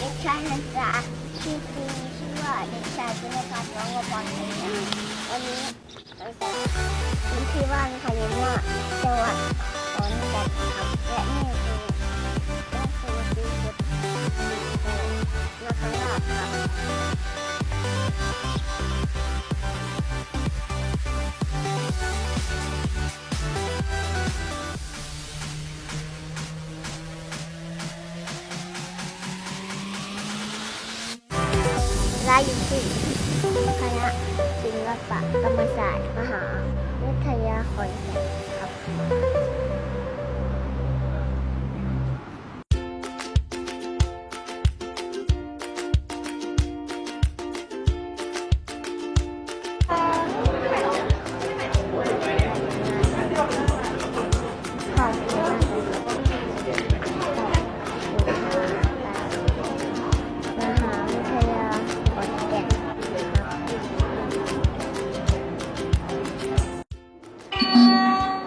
ด็กชายนันจาชื่อครูชื่อว่าเด็กชายจุลพัฒน์น้องวบอลเลยนะวันนี้เราจะมีที่บ้านพญานาคจังหวัดขอนแก่นครับและนี่คือายอยู่ที่คณะศิลปกรรมศาสตร์มหา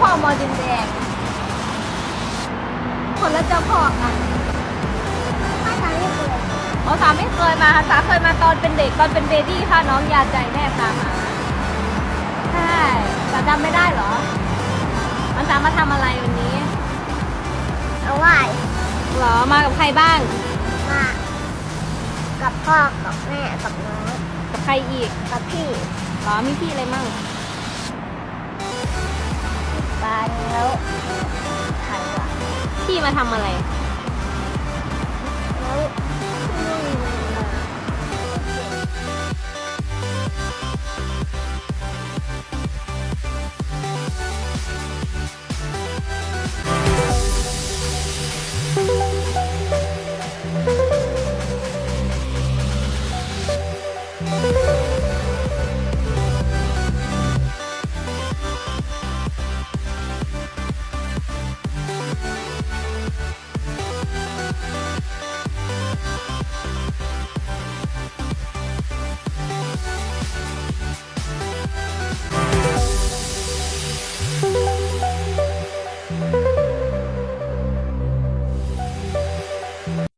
พ่อเจ้าพ่อมอดินแดง คนละเจ้าพ่อกันถ้าทางนี้เปิดอ๋อสาไม่เคยมาค่ะสาเคยมาตอนเป็นเด็กตอนเป็นเบบี้ค่ะน้องยาใจแม่พามาใช่สาจำไม่ได้เหรอ มันสามาทำอะไรวันนี้เอาไหว้เหรอมากับใครบ้าง มากับพ่อกับแม่กับน้องกับใครอีกกับพี่ เหรอมีพี่อะไรมั่ง ปานแล้วหันหลังพี่มาทำอะไร